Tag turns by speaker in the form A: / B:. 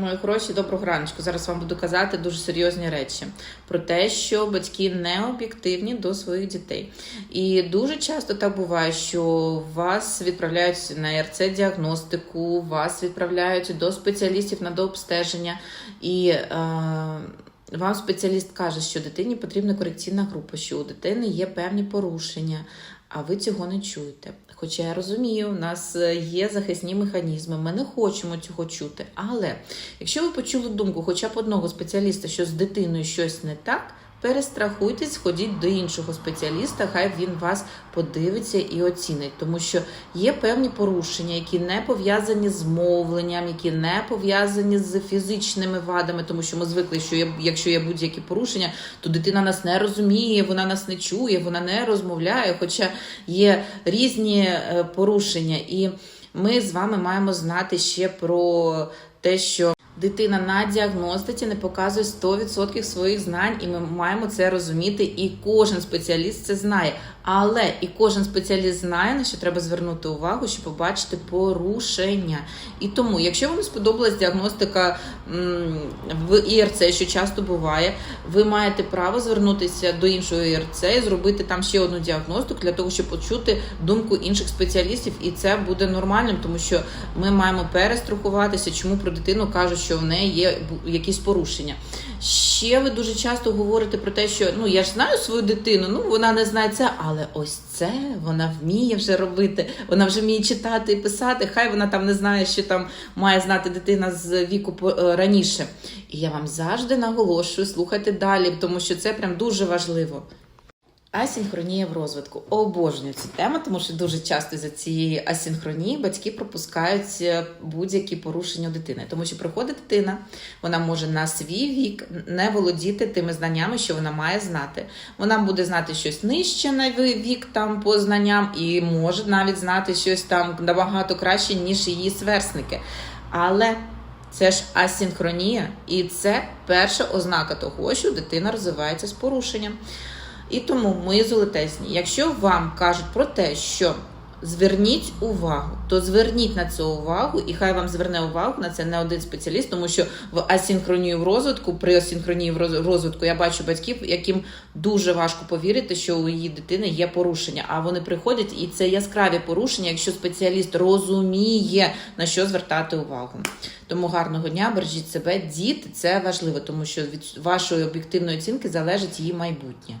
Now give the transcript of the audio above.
A: Мої хороші, доброго раночку. Зараз вам буду казати дуже серйозні речі про те, що батьки не об'єктивні до своїх дітей. І дуже часто так буває, що вас відправляють на РЦ діагностику, вас відправляють до спеціалістів на дообстеження, і е, вам спеціаліст каже, що дитині потрібна корекційна група, що у дитини є певні порушення, а ви цього не чуєте. Хоча я розумію, у нас е, є захисні механізми, ми не хочемо цього чути. Але якщо ви почули думку хоча б одного спеціаліста, що з дитиною щось не так, перестрахуйтесь, ходіть до іншого спеціаліста, хай він вас подивиться і оцінить, тому що є певні порушення, які не пов'язані з мовленням, які не пов'язані з фізичними вадами, тому що ми звикли, що якщо є будь-які порушення, то дитина нас не розуміє, вона нас не чує, вона не розмовляє. Хоча є різні е, порушення, і ми з вами маємо знати ще про те, що. Дитина на діагностиці не показує 100% своїх знань, і ми маємо це розуміти. І кожен спеціаліст це знає. Але і кожен спеціаліст знає, на що треба звернути увагу, щоб побачити порушення. І тому, якщо вам сподобалась діагностика в ІРЦ, що часто буває, ви маєте право звернутися до іншого ІРЦ і зробити там ще одну діагностику для того, щоб почути думку інших спеціалістів, і це буде нормальним, тому що ми маємо перестрахуватися, чому про дитину кажуть, що в неї є якісь порушення. Ще ви дуже часто говорите про те, що ну я ж знаю свою дитину, ну вона не знає це, але ось це вона вміє вже робити. Вона вже вміє читати і писати. Хай вона там не знає, що там має знати дитина з віку е, раніше. І я вам завжди наголошую, слухайте далі, тому що це прям дуже важливо. Асінхронія в розвитку. Обожнюю цю тему, тому що дуже часто за цієї асінхронії батьки пропускають е, будь-які порушення у дитини. Тому що приходить дитина, вона може на свій вік не володіти тими знаннями, що вона має знати. Вона буде знати щось нижче на вік там по знанням, і може навіть знати щось там набагато краще, ніж її сверстники. Але це ж асінхронія, і це перша ознака того, що дитина розвивається з порушенням. І тому, мої золотезні, якщо вам кажуть про те, що зверніть увагу, то зверніть на це увагу, і хай вам зверне увагу на це не один спеціаліст, тому що в асінхронію в розвитку, при асінхронії в розвитку я бачу батьків, яким дуже важко повірити, що у її дитини є порушення. А вони приходять, і це яскраві порушення, якщо спеціаліст розуміє на що звертати увагу. Тому гарного дня, бережіть себе, діти, це важливо, тому що від вашої об'єктивної оцінки залежить її майбутнє.